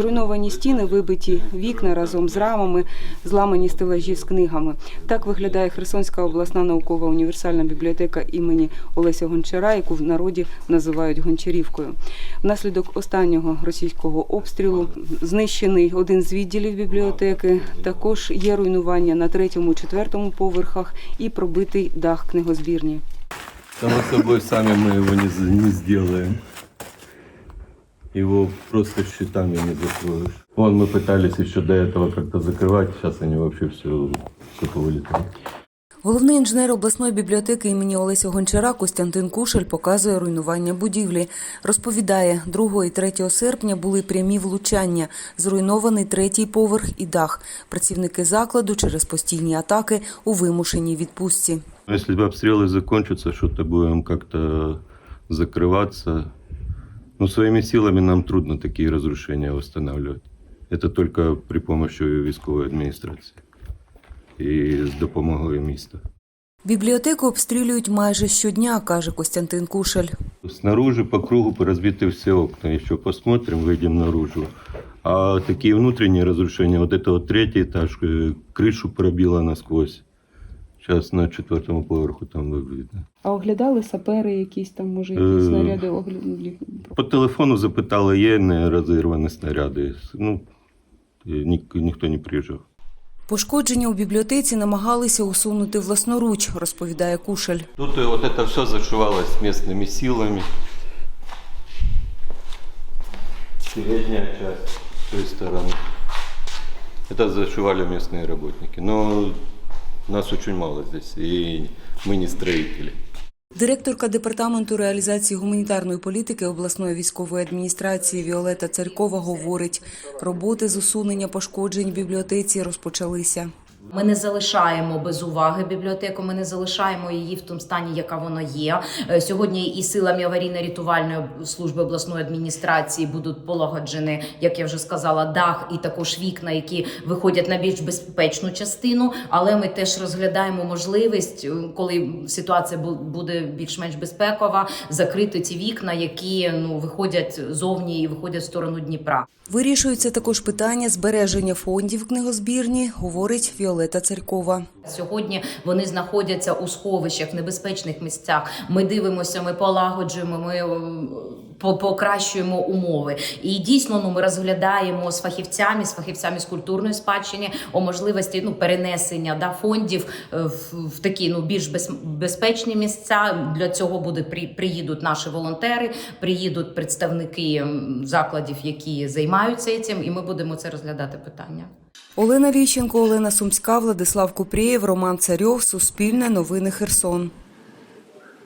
Зруйновані стіни, вибиті вікна разом з рамами, зламані стелажі з книгами. Так виглядає Херсонська обласна наукова універсальна бібліотека імені Олеся Гончара, яку в народі називають Гончарівкою. Внаслідок останнього російського обстрілу знищений один з відділів бібліотеки. Також є руйнування на третьому, четвертому поверхах і пробитий дах книгозбірні. Само собой, сами мы его не, з- не сделаем Его просто щитами не закроешь. Вон мы пытались еще до этого как-то закрывать, сейчас они вообще все только вылетают. Головний інженер обласної бібліотеки імені Олеся Гончара Костянтин Кушель показує руйнування будівлі. Розповідає, 2 і 3 серпня були прямі влучання, зруйнований третій поверх і дах. Працівники закладу через постійні атаки у вимушеній відпустці. Если обстрелы закончатся, что-то будем как-то закрываться. Ну, своими силами нам трудно такие разрушения восстанавливать. Это только при помощи військової адміністрації і з допомогою міста. Бібліотеку обстрілюють майже щодня, каже Костянтин Кушель. Снаружи по кругу разбиты все окна. Еще посмотрим, выйдем наружу. А такие внутренние разрушения, вот это вот третий этаж, э, крышу пробило насквозь. Сейчас на четвертому поверху там видно. А оглядали сапери якісь там, може, якісь Е, снаряди снаряди По телефону запитали, є не розірвані снаряди. Ну, э, ні, ніхто не приїжджав. Пошкодження у бібліотеці намагалися усунути власноруч, розповідає Кушель. Тут вот это все зашивалось местными силами. Передняя часть с той стороны. Это зашивали местные работники. Но нас очень мало здесь, и мы не строители. Директорка департаменту реалізації гуманітарної політики обласної військової адміністрації Віолета Царькова говорить, роботи з усунення пошкоджень в бібліотеці розпочалися. Ми не залишаємо без уваги бібліотеку. Ми не залишаємо її в тому стані, яка вона є. Е, Сьогодні і силами аварійно-рятувальної служби обласної адміністрації будуть полагоджені, як я вже сказала, дах і також вікна, які виходять на більш безпечну частину. Але ми теж розглядаємо можливість, е, коли ситуація буде більш-менш безпекова, закрити ці вікна, які ну виходять зовні і виходять в сторону Дніпра. Вирішується також питання збереження фондів книгозбірні, говорить Віолета Царькова. Сьогодні вони знаходяться у сховищах, небезпечних місцях. Ми дивимося, ми полагоджуємо, ми е, по- покращуємо умови. І дійсно, ну ми розглядаємо з фахівцями, з фахівцями з культурної спадщини о можливості ну перенесення да фондів е, в, в такі ну більш без, безпечні місця. Для цього буде при, приїдуть наші волонтери, приїдуть представники закладів, які займаються цим, і ми будемо це розглядати питання. Олена Віщенко, Олена Сумська, Владислав Купрієв, Роман Царьов, Суспільне, Новини Херсон.